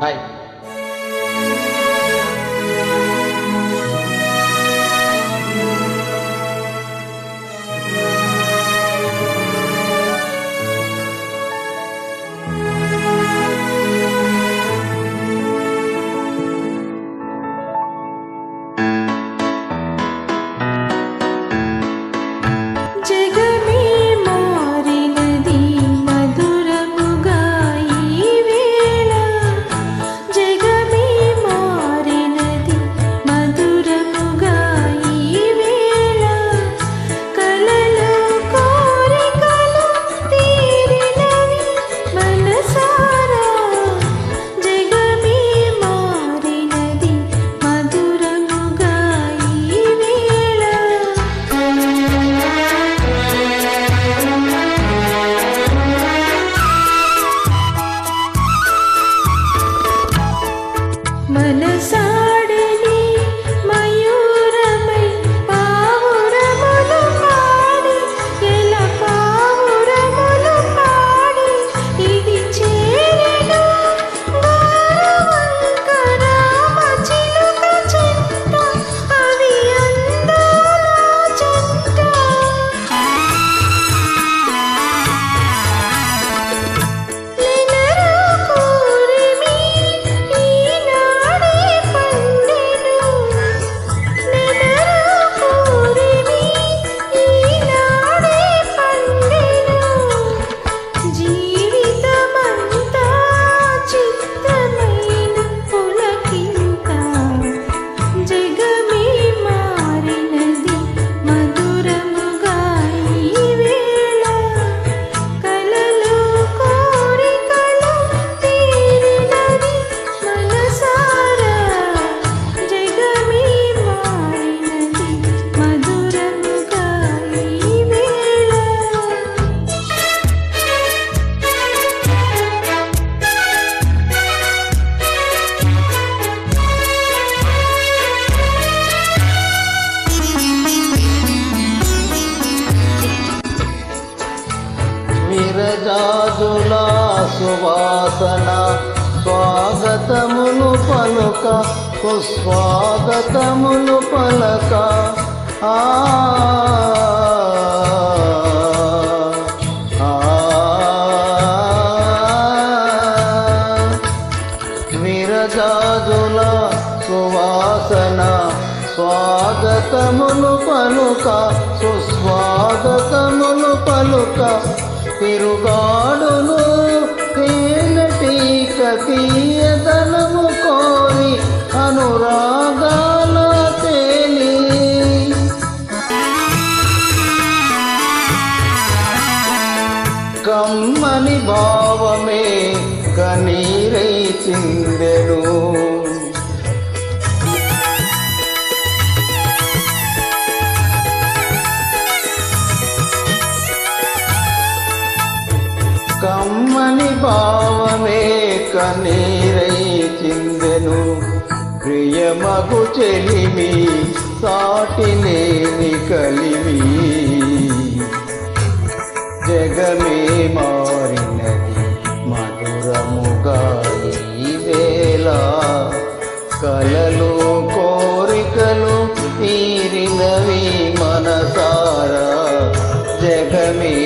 Bye. मनसा విరజాజుల సువాసన స్వాగతమును పలుక సుస్వాగతములు పలక. ఆ ఆ, విరజాజుల సువాసన స్వాగతములు పలుక సుస్వాగతమును పలుక. తిరుగాడును తేనెటీక తీయదనము కోరి అనురాగాల తేలి. కమ్మని భావమే కనీరై చిందెను. భావమే కన్నీరై చిందెను. ప్రియమగు చెలిమి సాటిలేని కలిమి. జగమే మారినది మధురముగా వేలా కలలు కోరికలు తీరినవి మనసారా. జగమే